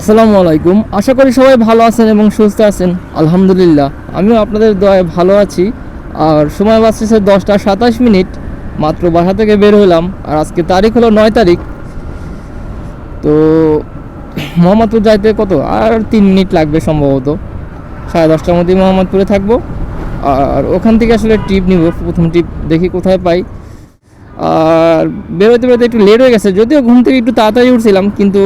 আসসালামু আলাইকুম। আশা করি সবাই ভালো আছেন এবং সুস্থ আছেন। আলহামদুলিল্লাহ, আমিও আপনাদের দয়ায় ভালো আছি। আর সময় বাঁচতেছে দশটা সাতাশ মিনিট, মাত্র বাসা থেকে বের হলাম আর আজকে তারিখ হলো নয় তারিখ। তো মোহাম্মদপুর যাইতে কত? আর তিন মিনিট লাগবে সম্ভবত। সাড়ে দশটার মধ্যেই মোহাম্মদপুরে থাকব। আর ওখান থেকে আসলে ট্রিপ নিব। প্রথম ট্রিপ দেখি কোথায় পাই। আর বেরোতে বেরোতে একটু লেট হয়ে গেছে। যদিও ঘুম থেকে একটু তাড়াতাড়ি উঠছিলাম, কিন্তু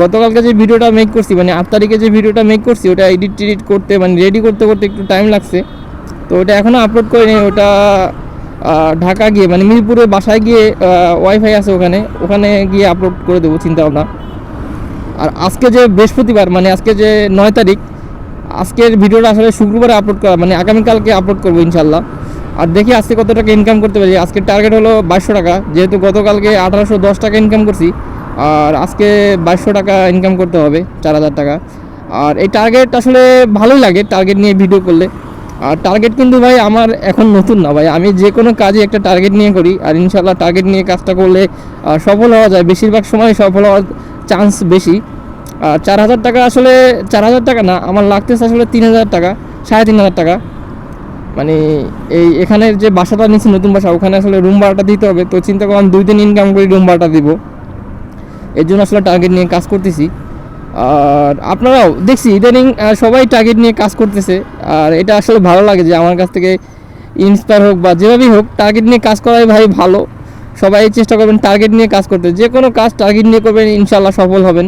গতকালকে যে ভিডিওটা মেক করছি মানে আট তারিখে যে ভিডিওটা মেক করছি, ওটা এডিট টিডিট করতে মানে রেডি করতে করতে একটু টাইম লাগছে। তো ওটা এখনও আপলোড করিনি, ওটা ঢাকা গিয়ে মানে মিরপুরে বাসায় গিয়ে ওয়াইফাই আছে ওখানে ওখানে গিয়ে আপলোড করে দেবো চিন্তা ভাবনা আর আজকে যে বৃহস্পতিবার মানে আজকে যে নয় তারিখ, আজকের ভিডিওটা আসলে শুক্রবারে আপলোড করা মানে আগামীকালকে আপলোড করব ইনশাল্লাহ আর দেখি আজকে কত টাকা ইনকাম করতে পারি। আজকের টার্গেট হলো বাইশশো টাকা, যেহেতু গতকালকে আঠারোশো দশ টাকা ইনকাম করছি। আর আজকে বাইশশো টাকা ইনকাম করতে হবে, চার হাজার টাকা। আর এই টার্গেট আসলে ভালোই লাগে টার্গেট নিয়ে ভিডিও করলে। আর টার্গেট কিন্তু ভাই আমার এখন নতুন না ভাই, আমি যে কোনো কাজে একটা টার্গেট নিয়ে করি, আর ইনশাল্লাহ টার্গেট নিয়ে কাজটা করলে সফল হওয়া যায়। বেশিরভাগ সময় সফল হওয়ার চান্স বেশি। আর চার হাজার টাকা আসলে, চার হাজার টাকা না, আমার লাগতেছে আসলে তিন হাজার টাকা, সাড়ে তিন হাজার টাকা। মানে এই এখানের যে বাসাটা নিচ্ছি নতুন বাসা, ওখানে আসলে রুম ভাড়াটা দিতে হবে। তো চিন্তা করলাম দুই দিন ইনকাম করি রুম ভাড়াটা দিব। এর জন্য আসলে টার্গেট নিয়ে কাজ করতেছি। আর আপনারাও, দেখছি ইদানিং সবাই টার্গেট নিয়ে কাজ করতেছে। আর এটা আসলে ভালো লাগে যে আমার কাছ থেকে ইন্সপায়ার হোক বা যেভাবেই হোক টার্গেট নিয়ে কাজ করাই ভাই ভালো। সবাই চেষ্টা করবেন টার্গেট নিয়ে কাজ করতে। যে কোনো কাজ টার্গেট নিয়ে করবেন ইনশাল্লাহ সফল হবেন।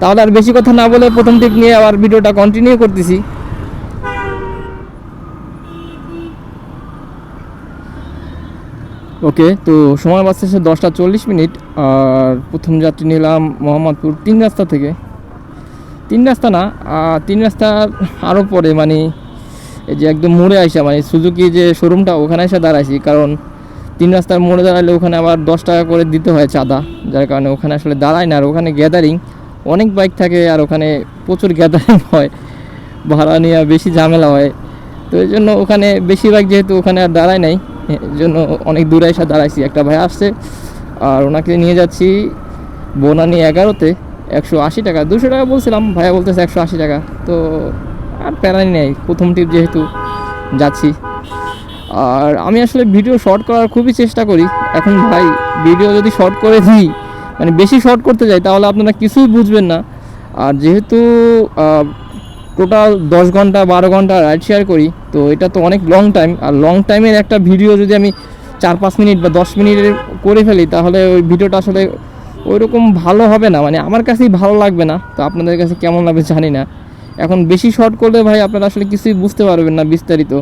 তাহলে আর বেশি কথা না বলে প্রথম টিপ নিয়ে আবার ভিডিওটা কন্টিনিউ করতেছি। ওকে তো সময় বাঁচতেছে দশটা চল্লিশ মিনিট, আর প্রথম যাত্রী নিলাম মোহাম্মদপুর তিন রাস্তা থেকে। তিন রাস্তা না তিন রাস্তা আরও পরে মানে এই যে একদম মোড়ে আসা মানে সুজুকি যে শোরুমটা ওখানে এসে দাঁড়াইছি, কারণ তিন রাস্তার মোড়ে দাঁড়ালে ওখানে আবার দশ টাকা করে দিতে হয় চাঁদা, যার কারণে ওখানে আসলে দাঁড়ায় না, আর ওখানে গ্যাদারিং অনেক বাইক থাকে, আর ওখানে প্রচুর গ্যাদারিং হয়, ভাড়া নিয়ে বেশি ঝামেলা হয়। তো এই জন্য ওখানে বেশিরভাগ যেহেতু ওখানে আর দাঁড়ায় নাই জন্য অনেক দূরে এসে দাঁড়াইছি। একটা ভাই আসছে, আর ওনাকে নিয়ে যাচ্ছি বনানি এগারোতে, একশো আশি টাকা। দুশো টাকা বলছিলাম, ভাইয়া বলতেছে একশো আশি টাকা। তো আর প্যারানি নেই, প্রথম টিপ যেহেতু যাচ্ছি। আর আমি আসলে ভিডিও শর্ট করার খুবই চেষ্টা করি। এখন ভাই ভিডিও যদি শর্ট করে দিই মানে বেশি শর্ট করতে যাই, তাহলে আপনারা কিছুই বুঝবেন না। আর যেহেতু টোটাল দশ ঘণ্টা, বারো ঘণ্টা রাইড শেয়ার করি, তো এটা তো অনেক লং টাইম আর লং টাইমের একটা ভিডিও যদি আমি চার, পাঁচ মিনিট বা দশ মিনিটের করে ফেলি, তাহলে ওই ভিডিওটা আসলে ওইরকম ভালো হবে না। মানে আমার কাছেই ভালো লাগবে না, তো আপনাদের কাছে কেমন লাগবে জানি না। এখন বেশি শর্ট করলে ভাই আপনারা আসলে কিছুই বুঝতে পারবেন না বিস্তারিত।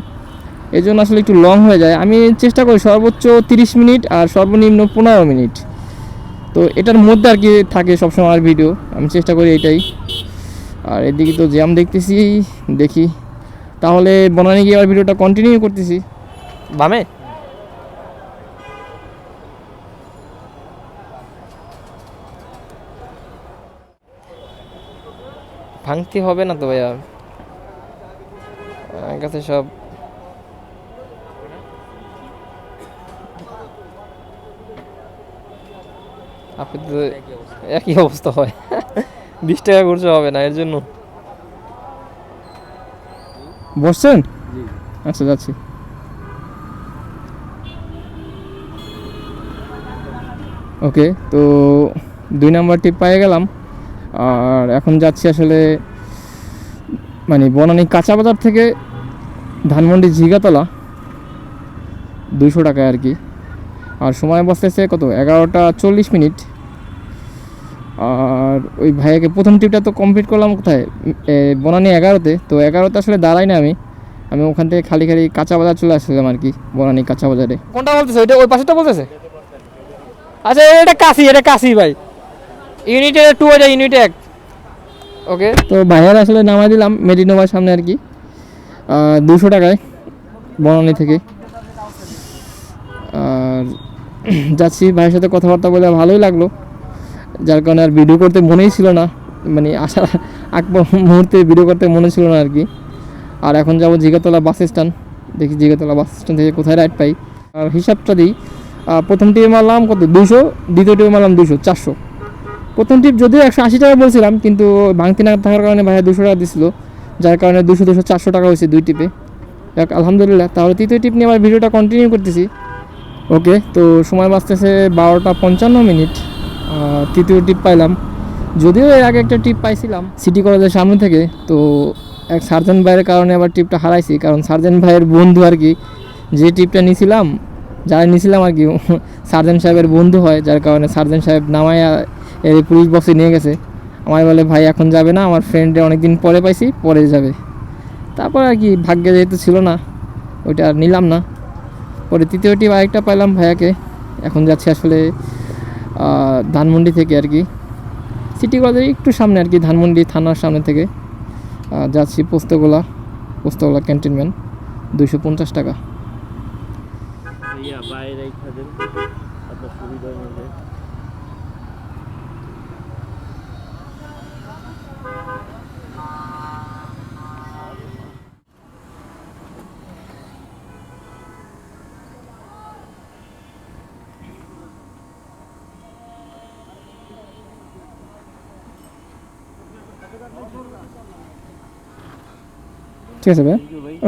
এই জন্য আসলে একটু লং হয়ে যায়। আমি চেষ্টা করি সর্বোচ্চ তিরিশ মিনিট আর সর্বনিম্ন পনেরো মিনিট তো এটার মধ্যে আর কি থাকে সবসময় আর ভিডিও আমি চেষ্টা করি এটাই। আর এদিকে তো জ্যাম দেখতেছি, দেখি। তাহলে বনানি গিয়ে আবার ভিডিওটা কন্টিনিউ করতেছি। বামে? ভাঙতে হবে না তো ভাইয়া। কাছে সব আপনি তো একই অবস্থা হয়। বিশ টাকা খরচ হবে না এর জন্য। বসছেন? আচ্ছা যাচ্ছি। ওকে তো দুই নাম্বার টিপ পেয়ে গেলাম। আর এখন যাচ্ছি আসলে মানে বনানী কাঁচা বাজার থেকে ধানমন্ডি ঝিগাতলা দুইশো টাকা আর কি। আর সময় বসতেছে কত? এগারোটা চল্লিশ মিনিট। আর ওই ভাইয়াকে প্রথম ট্রিপটা তো কমপ্লিট করলাম কোথায়? বনানি এগারোতে। তো এগারোতে আসলে দাঁড়াই না আমি। আমি ওখান থেকে খালি খালি কাঁচা বাজার চলে আসছিলাম আর কি বনানি কাঁচা বাজারে। কোনটা বলতেছে? ওইটা ওই পাশেটা বলতেছে? আচ্ছা এটা কাশি এটা কাশি ভাই। ইউনিটে টু এটা ইউনিটে এক। ওকে তো ভাইয়ার আসলে নামাই দিলাম মেডিনোভার সামনে আর কি। দুশো টাকায় বনানি থেকে। আর যাচ্ছি ভাইয়ের সাথে কথাবার্তা বলে ভালোই লাগল। যার কারণে আর ভিডিও করতে মনেই ছিল না। মানে আসার আগ মুহূর্তে ভিডিও করতে মনে ছিল না আর কি আর এখন যাব জিগাতলা বাস স্ট্যান্ড দেখি জিগাতলা বাস স্ট্যান্ড থেকে কোথায় রাইড পাই। আর হিসাবটা দিই প্রথম টিমে মারলাম কত? দুশো দ্বিতীয় টিমে মারলাম দুশো চারশো। প্রথম টিপ যদিও একশো আশি টাকা বলছিলাম, কিন্তু ভাঙতি না থাকার কারণে ভাইয়া দুশো টাকা দিছিল। যার কারণে দুশো দুশো চারশো টাকা হয়েছে দুই টিপে যাক, আলহামদুলিল্লাহ। তাহলে তৃতীয় টিপ নিয়ে আবার ভিডিওটা কন্টিনিউ করতেছি। ওকে তো সময় বাঁচতেছে বারোটা পঞ্চান্ন মিনিট। তৃতীয় টিপ পাইলাম। যদিও এর আগে একটা টিপ পাইছিলাম সিটি কলেজের সামনে থেকে, তো এক সার্জন ভাইয়ের কারণে আবার টিপটা হারাইছি, কারণ সার্জন ভাইয়ের বন্ধু আর কি, যে টিপটা নিয়েছিলাম যারা নিয়েছিলাম আর কি সার্জন সাহেবের বন্ধু হয়, যার কারণে সার্জন সাহেব নামাইয়া এই পুলিশ বক্সে নিয়ে গেছে। আমার বলে, ভাই, এখন যাবে না, আমার ফ্রেন্ডে অনেক দিন পরে পাইছি, পরে যাবে। তারপর আর কি, ভাগ্যে যেহেতু ছিল না, ওইটা আর নিলাম না। পরে তৃতীয় টিপ আরেকটা পাইলাম ভাইয়াকে, এখন যাচ্ছি আসলে ধানমন্ডি থেকে আর কি। সিটি কলেজের একটু সামনে আর কি, ধানমন্ডি থানার সামনে থেকে যাচ্ছি পোস্তগোলা পোস্তগোলা ক্যান্টিনমেন্ট দুশো পঞ্চাশ টাকা। ঠিক আছে ভাই?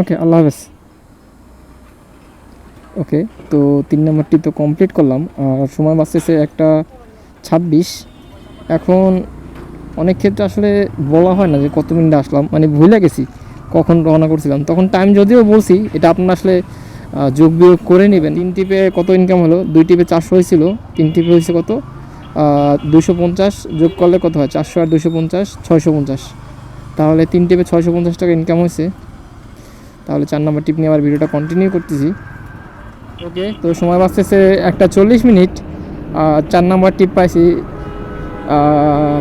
ওকে আল্লাহ হাফেজ। ওকে তো তিন নম্বরটি তো কমপ্লিট করলাম। সময় বাঁচতেছে একটা ছাব্বিশ। এখন অনেক ক্ষেত্রে আসলে বলা হয় না যে কত মিনিটে আসলাম। মানে ভুলে গেছি কখন রওনা করছিলাম। তখন টাইম যদিও বলছি, এটা আপনারা আসলে যোগ বিয়োগ করে নেবেন। তিন টিপে কত ইনকাম হলো? দুই টিপে চারশো হয়েছিল। তিন টিপে হয়েছে কত? দুশো পঞ্চাশ যোগ করলে কত হয়? চারশো আর দুশো পঞ্চাশ ছয়শো পঞ্চাশ। তাহলে তিন টিপে ছয়শো পঞ্চাশ টাকা ইনকাম হয়েছে। তাহলে চার নম্বর টিপ নিয়ে আবার ভিডিওটা কন্টিনিউ করতেছি। ওকে তো সময় বাঁচতেছে একটা চল্লিশ মিনিট। চার নম্বর টিপ পাইছি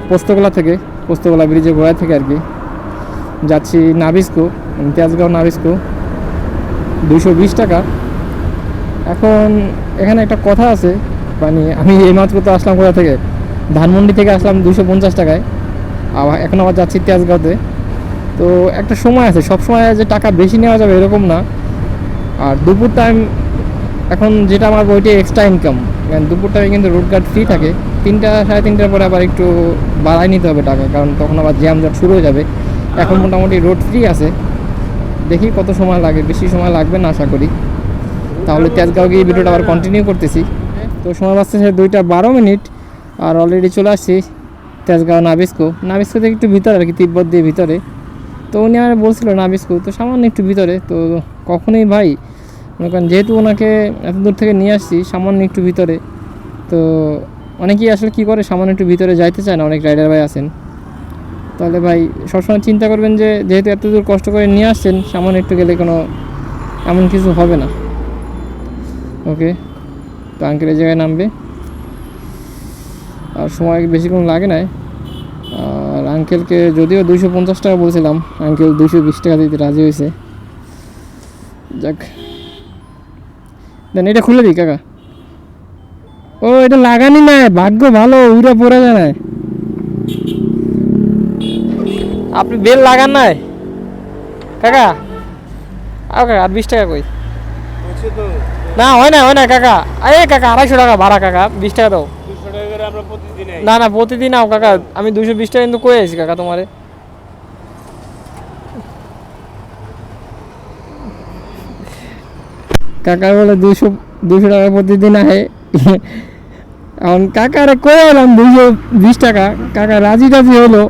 পোস্তগোলা থেকে পোস্তগোলা ব্রিজে গোড়া থেকে আর কি। যাচ্ছি নাবিস্কো তেজগাঁও নাবিস্কো। দুশো বিশ টাকা। এখন এখানে একটা কথা আছে মানে আমি এইমাত্র তো আসলাম কোথা থেকে? ধানমন্ডি থেকে আসলাম দুশো পঞ্চাশ টাকায়। আবার এখন আবার যাচ্ছি তেজগাঁওতে। তো একটা সময় আছে, সব সময় যে টাকা বেশি নেওয়া যাবে এরকম না। আর দুপুর টাইম এখন যেটা আমার ওইটাই এক্সট্রা ইনকাম কারণ দুপুর টাইমে কিন্তু রোড গার্ড ফ্রি থাকে। তিনটা, সাড়ে তিনটার পরে আবার একটু বাড়াই নিতে হবে টাকা, কারণ তখন আবার জ্যাম জট শুরু হয়ে যাবে। এখন মোটামুটি রোড ফ্রি আছে। দেখি কত সময় লাগে, বেশি সময় লাগবে না আশা করি। তাহলে তেজগাঁও গিয়ে ভিডিওটা আবার কন্টিনিউ করতেছি। তো সময় বাঁচতেছে দুইটা বারো মিনিট, আর অলরেডি চলে আসছি তেজগাঁও নাবিস্কো। নাবিস্কো থেকে একটু ভিতরে আর কি, তিব্বত দিয়ে ভিতরে। তো উনি আমার বলছিল নাবিস্কো, তো সামান্য একটু ভিতরে, তো কখনোই ভাই, মনে করেন যেহেতু ওনাকে এত দূর থেকে নিয়ে আসছি, সামান্য একটু ভিতরে, তো অনেকেই আসলে কী করে, সামান্য একটু ভিতরে যাইতে চায় না, অনেক রাইডার ভাই আছেন। তাহলে ভাই, সবসময় চিন্তা করবেন যে, যেহেতু এত দূর কষ্ট করে নিয়ে আসছেন, সামান্য একটু গেলে কোনো এমন কিছু হবে না। ওকে তো আঙ্কেল এই জায়গায় নামবে। আর সময় বেশিক্ষণ লাগে নাই। আর আঙ্কেলকে যদিও দুইশো পঞ্চাশ টাকা বলছিলাম আঙ্কেল দুইশো বিশ টাকা দিতে রাজি হয়েছে। যাক। দেন এটা খুলে দিই কাকা। ও এটা লাগানি না ভাগ্য ভালো উইরা পড়ে যায় না আপনি বেল লাগান নাই? কাকা? আও কাকা আর বিশ টাকা কই? তো না হয় না হয় না কাকা। আরে কাকা আড়াইশো টাকা ভাড়া কাকা বিশ টাকা দাও। দুশো টাকা করে আমরা প্রতিদিন না না প্রতিদিন আও কাকা। আমি দুশো বিশ টাকা কিন্তু কয়ে আছি কাকা তোমারে? কাকা বলে দুশো দুশো টাকা প্রতিদিন আহে। এখন কাকারে কয়ে এলাম দুশো বিশ টাকা। কাকা রাজি টাজি হলো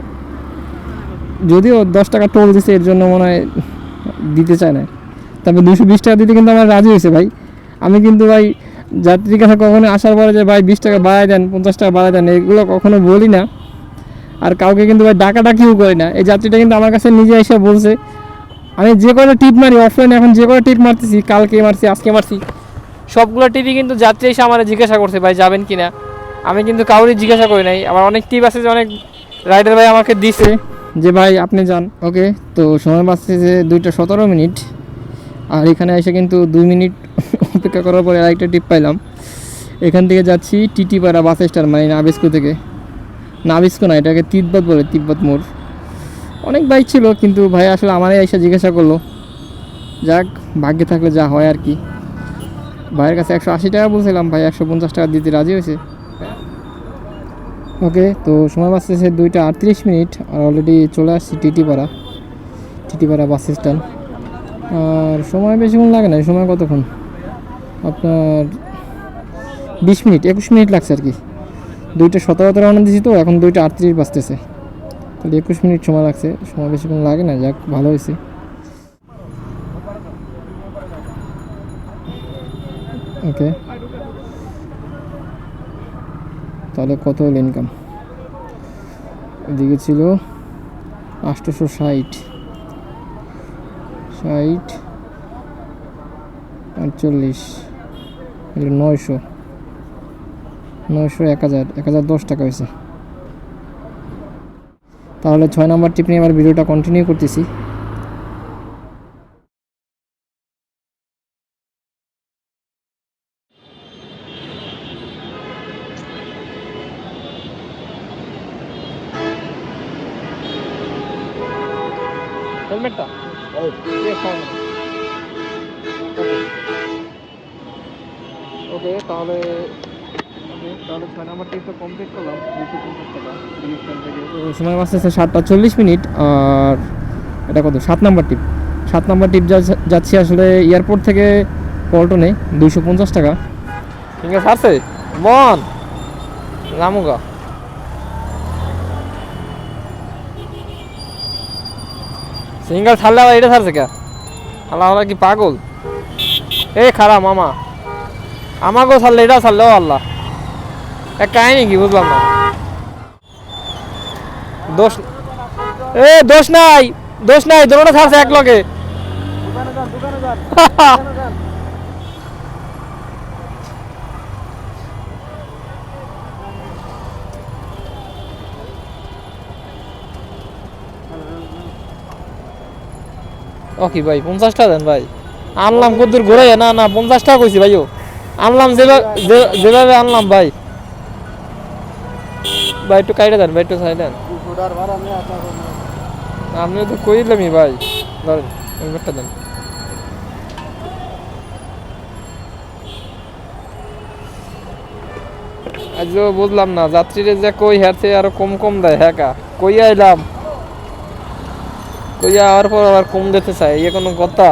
যদিও দশ টাকা টোল দিছে এর জন্য মনে হয় দিতে চায় না তবে দুশো বিশ টাকা দিতে কিন্তু আমার রাজি হয়েছে ভাই। আমি কিন্তু ভাই যাত্রীর কাছে কখনো আসার পরে যে ভাই বিশ টাকা বাড়ায় দেন, পঞ্চাশ টাকা বাড়ায় দেন, এগুলো কখনো বলি না। আর কাউকে কিন্তু ভাই ডাকা ডাকিও করি না। এই যাত্রীটা কিন্তু আমার কাছে নিজে এসে বলছে, আমি যে কটা টিপ মারি অফলাইনে এখন যে কটা টিপ মারতেছি, কালকে মারছি, আজকে মারছি। সবগুলো টিপই কিন্তু যাত্রী এসে আমার জিজ্ঞাসা করছে, ভাই যাবেন কি না আমি কিন্তু কাউরই জিজ্ঞাসা করি নাই। আমার অনেক টিপ আছে যে অনেক রাইডার ভাই আমাকে দিছে যে, ভাই, আপনি যান। ওকে, তো সময় বাঁচছে যে দুইটা সতেরো মিনিট। আর এখানে এসে কিন্তু দুই মিনিট অপেক্ষা করার পরে আরেকটা টিপ পাইলাম। এখান থেকে যাচ্ছি টিটিপাড়া বাস স্ট্যান্ড মানে নাবিস্কো থেকে। নাবিস্কো না, এটাকে তিব্বত বলে, তিব্বত মোড়। অনেক বাইক ছিল, কিন্তু ভাই আসলে আমারই এসে জিজ্ঞাসা করল। যাক, ভাগ্যে থাকলে যা হয় আর কি। ভাইয়ের কাছে একশো আশি টাকা বলছিলাম, ভাই একশো পঞ্চাশ টাকা দিতে রাজি হয়েছে। ওকে, তো সময় বাঁচতেছে দুইটা আটত্রিশ মিনিট, আর অলরেডি চলে আসছি টিটিপাড়া। Titipara bus stand. আর সময় বেশিক্ষণ লাগে না সময় কতক্ষণ? আপনার বিশ মিনিট, একুশ মিনিট লাগছে আর কি। দুইটা সতেরোতে রওনা দিয়েছি তো, এখন দুইটা আটত্রিশ বাজতেছে। তাহলে একুশ মিনিট সময় লাগছে, সময় বেশিক্ষণ লাগে না, যাক, ভালো হয়েছে। ওকে। তাহলে কত হলো ইনকাম এদিকে ছিল আটশোশো ষাট ষাট, আটচল্লিশ। এগুলো নয়শো। নয়শো এক হাজার। এক হাজার দশ টাকা হয়েছে। তাহলে ছয় নম্বর টিপ নিয়ে আবার ভিডিওটা কন্টিনিউ করতেছি। হেলমেটটা ওকে তাহলে তাহলে ছয় নাম্বার টিপটা কমপ্লিট করলাম দুশো পঞ্চাশ টাকা সময় বাঁচতেছে সাতটা চল্লিশ মিনিট আর এটা কত? সাত নাম্বার টিপ সাত নাম্বার টিপ যা- যাচ্ছি আসলে এয়ারপোর্ট থেকে পল্টনে দুইশো পঞ্চাশ টাকা। ঠিক আছে আছে মন! রামুগা। সিঙ্গেল ছাড়লে আবার এটা ছাড়ছে কে? আল্লাহ কি পাগল? এ খারাপ মামা। আমাকেও ছাড়লে এটা ছাড়লে, ও আল্লাহ। কাহিনী কি বুঝলাম না। দোষ এ, দোষ নাই দোষ নাই দোনোটা ছাড়ছে এক লগে। ও কি ভাই, পঞ্চাশটা দেন ভাই। আনলাম কদ্দুর ঘুরাই না না পঞ্চাশ টাকা কইছি ভাইও। আনলাম যেভাবে আনলাম, ভাই। ভাই, একটু কাইটে দেন, ভাই, একটু সাই দেন। আমিও তো কইলামই, ভাই। ধরেন হেলমেটটা দেন। আজও বুঝলাম না, যাত্রীরা যে কই হারছে আরও কম কম দেয় হ্যাঁ কা? কই আইলাম। কই আওয়ার পর আবার কম দিতে চাই ইয়ে কোনো কথা।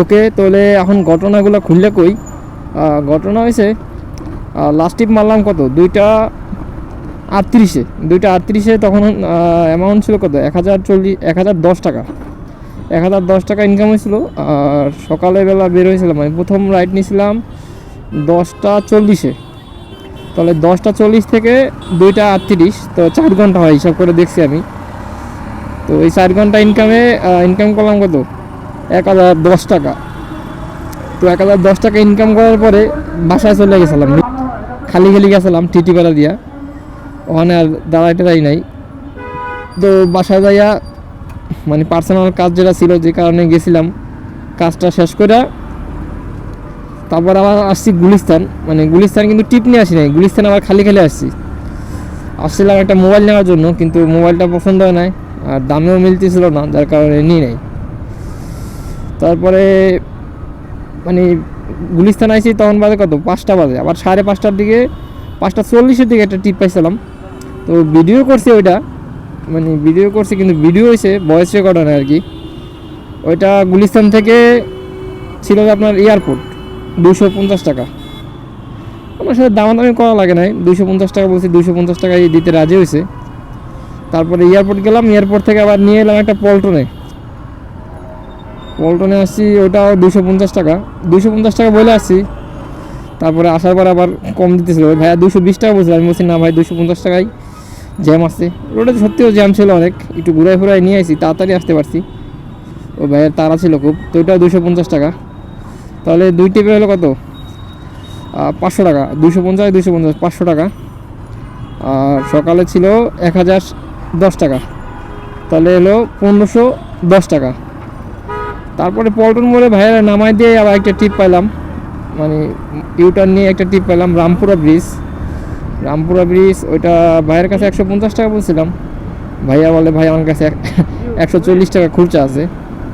ওকে তাহলে এখন ঘটনাগুলো খুললে কই? ঘটনা হয়েছে লাস্ট টিপ মারলাম কত? দুইটা আটত্রিশে। দুইটা আটত্রিশে তখন অ্যামাউন্ট ছিল কত? এক হাজার চল্লিশ এক হাজার দশ টাকা। এক হাজার দশ টাকা ইনকাম হয়েছিল। আর সকালবেলা বের হয়েছিলাম আমি। প্রথম রাইড নিয়েছিলাম দশটা চল্লিশে। তাহলে দশটা চল্লিশ থেকে দুইটা আটত্রিশ, তো চার ঘণ্টা হয়, হিসাব করে দেখছি আমি। তো এই চার ঘণ্টা ইনকামে ইনকাম করলাম কত? এক হাজার দশ টাকা। তো এক হাজার দশ টাকা ইনকাম করার পরে বাসায় চলে গেছিলাম। খালি খালি গেছিলাম টিটি টিটিপাড়া দিয়া। ওখানে আর দাঁড়াইতে যাই নাই। তো বাসায় যাইয়া মানে পার্সোনাল কাজ যেটা ছিল যে কারণে গেছিলাম। কাজটা শেষ করে তারপর আবার আসছি গুলিস্তান। মানে গুলিস্তান কিন্তু টিপ নিয়ে আসি নাই। গুলিস্তান আবার খালি খালি আসছি। আসছিলাম একটা মোবাইল নেওয়ার জন্য, কিন্তু মোবাইলটা পছন্দ হয় নাই। আর দামেও মিলতেছিল না, যার কারণে নিয়ে নাই। তারপরে মানে গুলিস্তান আইসি তখন বাজে কত? পাঁচটা বাজে। আবার সাড়ে পাঁচটার দিকে, পাঁচটা চল্লিশের দিকে একটা টিপ পাইছিলাম। তো ভিডিও করছি ওইটা। মানে ভিডিও করছি কিন্তু ভিডিও হয়েছে ভয়েস রেকর্ড না আর কি। ওইটা গুলিস্তান থেকে ছিল আপনার এয়ারপোর্ট দুশো পঞ্চাশ টাকা। আমার সাথে দামাদামি করা লাগে নাই। দুশো পঞ্চাশ টাকা বলছি দুশো পঞ্চাশ টাকায় দিতে রাজি হয়েছে তারপরে এয়ারপোর্ট গেলাম, এয়ারপোর্ট থেকে আবার নিয়ে এলাম একটা পল্টনে পল্টনে আসছি, ওটাও দুশো পঞ্চাশ টাকা। দুশো পঞ্চাশ টাকা বলে আসছি। তারপরে আসার পর আবার কম দিতেছিল। ভাইয়া দুশো বিশ টাকা বলছিল। আমি বলছি, না ভাই দুশো পঞ্চাশ টাকায় জ্যাম আসছে রোডে সত্যিও জ্যাম ছিল অনেক। একটু ঘুরাই ফুরাই নিয়ে আসি তাড়াতাড়ি আসতে পারছি। ও ভাইয়ের তারা ছিল খুব, তো ওইটাও দুশো পঞ্চাশ টাকা। তাহলে দুই টিপে হলো কত? পাঁচশো টাকা। দুশো পঞ্চাশ দুশো পঞ্চাশ, পাঁচশো টাকা। আর সকালে ছিল এক হাজার দশ টাকা। তাহলে এলো পনেরোশো দশ টাকা। তারপরে পল্টন মোড়ে ভাইয়েরা নামাই দিয়ে আবার একটা টিপ পাইলাম। মানে ইউটার্ন নিয়ে একটা টিপ পেলাম রামপুরা ব্রিজ রামপুরা ব্রিজ ওইটা ভাইয়ের কাছে একশো পঞ্চাশ টাকা বলছিলাম। ভাইয়া বলে ভাই আমার কাছে এক- একশো চল্লিশ টাকা খুচরা আছে।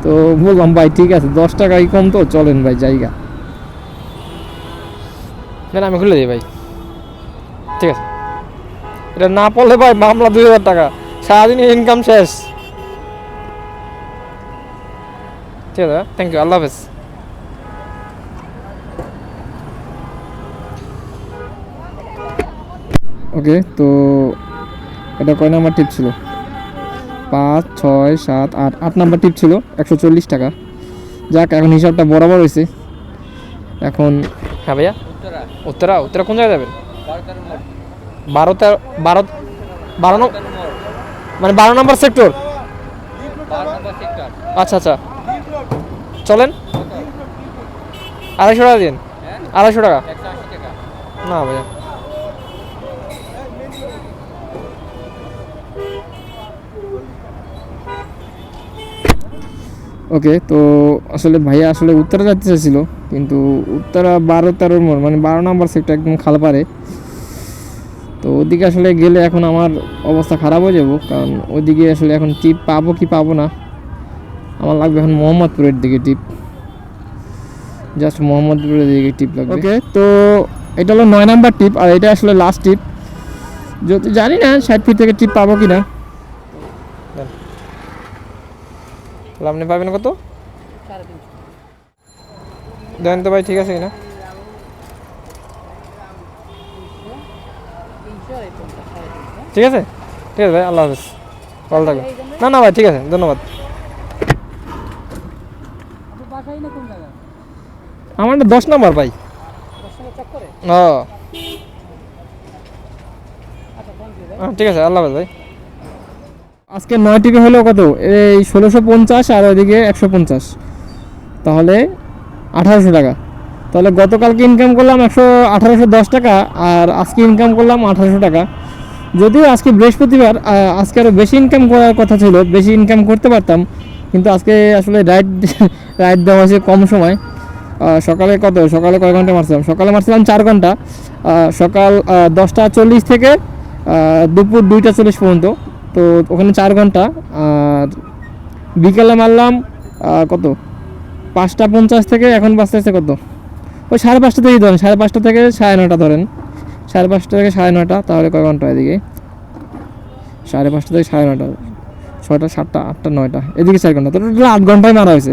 তো বললাম ভাই ঠিক আছে দশ টাকাই কম তো চলেন ভাই জায়গা। না না, আমি খুলে দিই ভাই। ঠিক আছে। এটা না পড়লে ভাই মামলা দুই হাজার টাকা। সারাদিন ইনকাম শেষ। ঠিক আছে থ্যাংক ইউ আল্লাহ হাফেজ ওকে তো এটা কয় নাম্বার টিপ ছিল? পাঁচ ছয় সাত আট আট নাম্বার টিপ ছিল একশো চল্লিশ টাকা। যাক এখন হিসাবটা বরাবর হয়েছে এখন হ্যাঁ ভাইয়া। উত্তরা উত্তরা কোন জায়গায় যাবেন? বারো তেরো বারো বারো মানে বারো নম্বর সেক্টর আচ্ছা আচ্ছা। চলেন। আড়াইশো টাকা দিন। আড়াইশো টাকা? না ভাইয়া। ওকে, তো আসলে ভাইয়া আসলে উত্তরা যেতে চাইছিল, কিন্তু উত্তরা বারো তেরোর মোড় মানে বারো নম্বর সেক্টর একদম খালপারে তো ওদিকে আসলে গেলে এখন আমার অবস্থা খারাপ হয়ে যাব, কারণ ওদিকে আসলে এখন টিপ পাবো কি পাবো না। আমার লাগবে এখন মোহাম্মদপুরের দিকে টিপ। জাস্ট মোহাম্মদপুরের দিকে টিপ লাগবে। ওকে তো এটা হলো নয় নাম্বার টিপ আর এটা আসলে লাস্ট টিপ। যদি জানি না ষাট ফিট থেকে টিপ পাবো কি না আপনি পাবেন কত? দেন তো ভাই ঠিক আছে কিনা? ঠিক আছে? ঠিক আছে ভাই আল্লাহ হাফেজ। ভালো থাকবে না না ভাই ঠিক আছে ধন্যবাদ। আমার না দশ নাম্বার ভাই। ও হ্যাঁ, ঠিক আছে আল্লাহ ভাই। আজকে নয় টিপে হলো কত? এই ষোলোশো পঞ্চাশ আর ওইদিকে একশো পঞ্চাশ। তাহলে আঠারোশো টাকা। তাহলে গতকালকে ইনকাম করলাম একশো আঠারোশো দশ টাকা আর আজকে ইনকাম করলাম আঠারোশো টাকা। যদিও আজকে বৃহস্পতিবার আজকে আরও বেশি ইনকাম করার কথা ছিল বেশি ইনকাম করতে পারতাম কিন্তু আজকে আসলে রাইড রাইড দেওয়া হয়েছে কম সময়। সকালে কত? সকালে কয় ঘণ্টা মারছিলাম? সকালে মারছিলাম চার ঘণ্টা। সকাল দশটা চল্লিশ থেকে দুপুর দুইটা চল্লিশ পর্যন্ত। তো ওখানে চার ঘণ্টা। আর বিকেলে মারলাম কত? পাঁচটা পঞ্চাশ থেকে, এখন বাজতে আসছে কত? ওই সাড়ে পাঁচটা থেকেই ধরেন, সাড়ে পাঁচটা থেকে সাড়ে নটা ধরেন। সাড়ে পাঁচটা থেকে সাড়ে নটা তাহলে কয় ঘণ্টা এদিকে? সাড়ে পাঁচটা থেকে সাড়ে নটা ছয়টা, সাতটা, আটটা, নয়টা, এদিকে চার ঘণ্টা। তো আট ঘন্টায় মারা হয়েছে।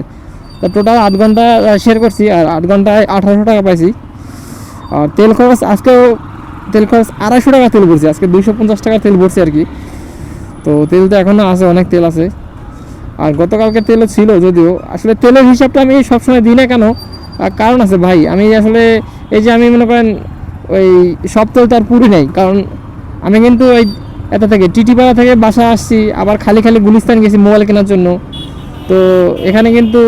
টোটাল আট ঘণ্টা শেয়ার করছি আর আট ঘন্টায় আঠারোশো টাকা পাইছি। আর তেল খরচ আজকেও তেল খরচ আড়াইশো টাকা তেল ভরছি, আজকে দুইশো পঞ্চাশ টাকা তেল ভরছি আর কি। তো তেল তো এখনও আছে, অনেক তেল আছে। আর গতকালকে তেলও ছিল যদিও, আসলে তেলের হিসাবটা আমি সবসময় দিই না কেন? কারণ আছে ভাই, আমি আসলে এই যে আমি মনে করেন ওই সব তেল তো আর পুরি নাই, কারণ আমি কিন্তু ওই এটা থেকে টিটিপাড়া থেকে বাসা আসছি, আবার খালি খালি গুলিস্তান গেছি মোবাইল কেনার জন্য। তো এখানে কিন্তু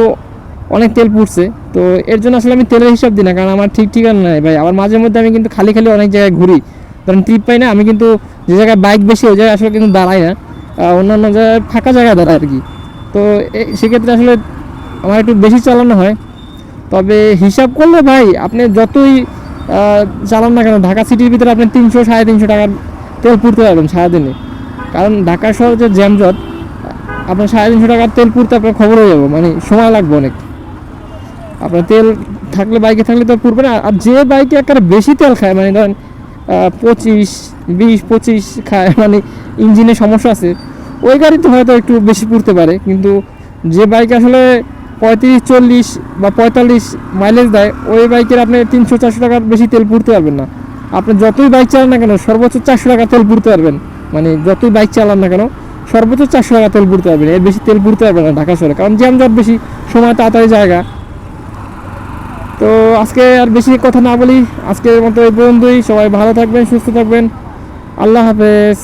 অনেক তেল পুড়ছে। তো এর জন্য আসলে আমি তেলের হিসাব দিই না, কারণ আমার ঠিক ঠিকানা নাই ভাই। আবার মাঝে মধ্যে আমি কিন্তু খালি খালি অনেক জায়গায় ঘুরি। কারণ ট্রিপ পাই না, আমি কিন্তু যে জায়গায় বাইক বেশি, ওই জায়গায় আসলে কিন্তু দাঁড়াই না। অন্যান্য জায়গায় ফাঁকা জায়গায় দাঁড়ায় আর কি। তো সেক্ষেত্রে আসলে আমার একটু বেশি চালানো হয়। তবে হিসাব করলে ভাই, আপনি যতই চালান না কেন, ঢাকা সিটির ভিতরে আপনি তিনশো, সাড়ে তিনশো টাকার তেল পুড়তে পারবেন সারাদিনে। কারণ ঢাকা শহর যে জ্যামজট, আপনার সাড়ে তিনশো টাকার তেল পুড়তে আপনার খবর হয়ে যাব মানে সময় লাগবে অনেক। আপনার তেল থাকলে, বাইকে থাকলে তো পুড়বে না। আর যে বাইকে একটা বেশি তেল খায় মানে ধরেন পঁচিশ, বিশ, পঁচিশ খায় মানে ইঞ্জিনে সমস্যা আছে, ওই গাড়িতে হয়তো একটু বেশি পুড়তে পারে। কিন্তু যে বাইক আসলে পঁয়ত্রিশ, চল্লিশ বা পঁয়তাল্লিশ মাইলেজ দেয়, ওই বাইকের আপনি তিনশো, চারশো টাকার বেশি তেল পুড়তে পারবেন না। আপনি যতই বাইক চালান না কেন, সর্বোচ্চ চারশো টাকা তেল পুড়তে পারবেন। মানে যতই বাইক চালান না কেন, সর্বোচ্চ চারশো টাকা তেল পুড়তে পারবেন। এর বেশি তেল পুড়তে পারবেন না ঢাকা শহরে। কারণ জ্যাম জট বেশি, সময় তাড়াতাড়ি জায়গা। তো আজকে আর বেশি কথা না বলি। আজকের মতো এই পর্যন্তই। সবাই ভালো থাকবেন, সুস্থ থাকবেন। আল্লাহ হাফেজ।